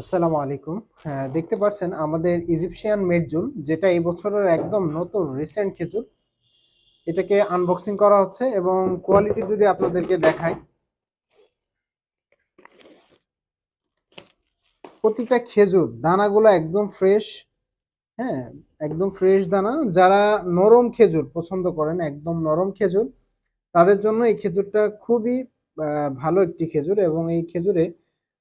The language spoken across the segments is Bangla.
আসসালামু আলাইকুম। হ্যাঁ দেখতে পাচ্ছেন আমাদের ইজিপশিয়ান মেডজুল যেটা এই বছরের একদম নতুন রিসেন্ট খেজুর। এটাকে আনবক্সিং করা হচ্ছে এবং কোয়ালিটি যদি আপনাদেরকে দেখাই, প্রতিটা খেজুর, দানাগুলো একদম ফ্রেশ হ্যাঁ একদম ফ্রেশ দানা। যারা নরম খেজুর পছন্দ করেন, একদম নরম খেজুর, তাদের জন্য এই খেজুরটা খুবই ভালো একটি খেজুর এবং এই খেজুরে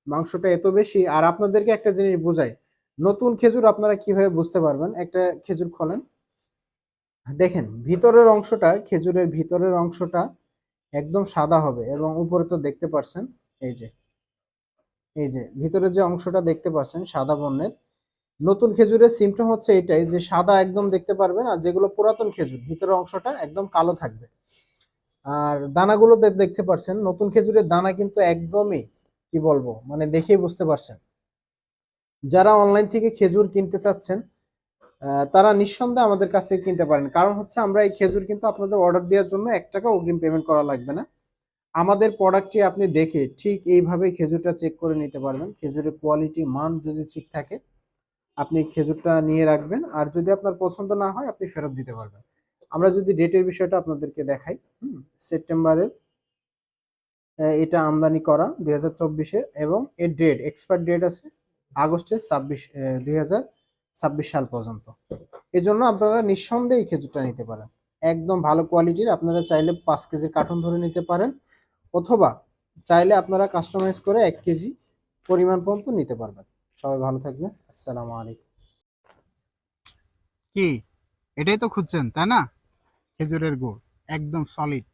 মাংসটা এত বেশি, আর আপনাদেরকে একটা জিনিস বোঝাই। নতুন খেজুর আপনারা কীভাবে বুঝতে পারবেন? একটা খেজুর খোলেন। দেখেন, ভিতরের অংশটা, খেজুরের ভিতরের অংশটা একদম সাদা হবে এবং উপরে তো দেখতে পাচ্ছেন এই যে। এই যে ভিতরের যে অংশটা দেখতে পাচ্ছেন, সাদা বর্ণের। নতুন খেজুরের সিমটম হচ্ছে এটাই যে, সাদা একদম দেখতে পারবেন, আর যেগুলো পুরাতন খেজুর, ভিতরের অংশটা একদম কালো থাকবে। আর দানাগুলো দেখতে পাচ্ছেন নতুন খেজুরের দানা কিন্তু একদমই কি বলব? মানে দেখেই বুঝতে পারছেন। যারা অনলাইন থেকে খেজুর কিনতে চাচ্ছেন তারা নিঃসন্দেহে আমাদের কাছ থেকে কিনতে পারেন। কারণ হচ্ছে আমরা এই খেজুর কিন্তু আপনাদের অর্ডার দেওয়ার জন্য এক টাকা অগ্রিম পেমেন্ট করা লাগবে না। আমাদের প্রোডাক্টটি আপনি দেখে ঠিক এইভাবে খেজুরটা চেক করে নিতে পারবেন। খেজুরের কোয়ালিটি মান যদি ঠিক থাকে আপনি খেজুরটা নিয়ে রাখবেন। আর যদি আপনার পছন্দ না হয় আপনি ফেরত দিতে পারবেন। আমরা যদি ডেটের বিষয়টা আপনাদেরকে দেখাই হুম, সেপ্টেম্বরের এটা আমদানি করা দুই হাজার চব্বিশের এবং এর ডেট এক্সপায়ার ডেট আছে আগস্টের ছাব্বিশ দুই হাজার ছাব্বিশ সাল পর্যন্ত। এই জন্য আপনারা নিঃসন্দেহে খেজুরটা নিতে পারেন। একদম ভালো কোয়ালিটির আপনারা চাইলে পাঁচ কেজির কার্টন ধরে নিতে পারেন, অথবা চাইলে আপনারা কাস্টমাইজ করে এক কেজি পরিমাণ পর্যন্ত নিতে পারবেন। সবাই ভালো থাকবেন, আসসালামু আলাইকুম। কি? এটাই তো খুঁজছেন, তাই না? খেজুরের গুড়, একদম সলিড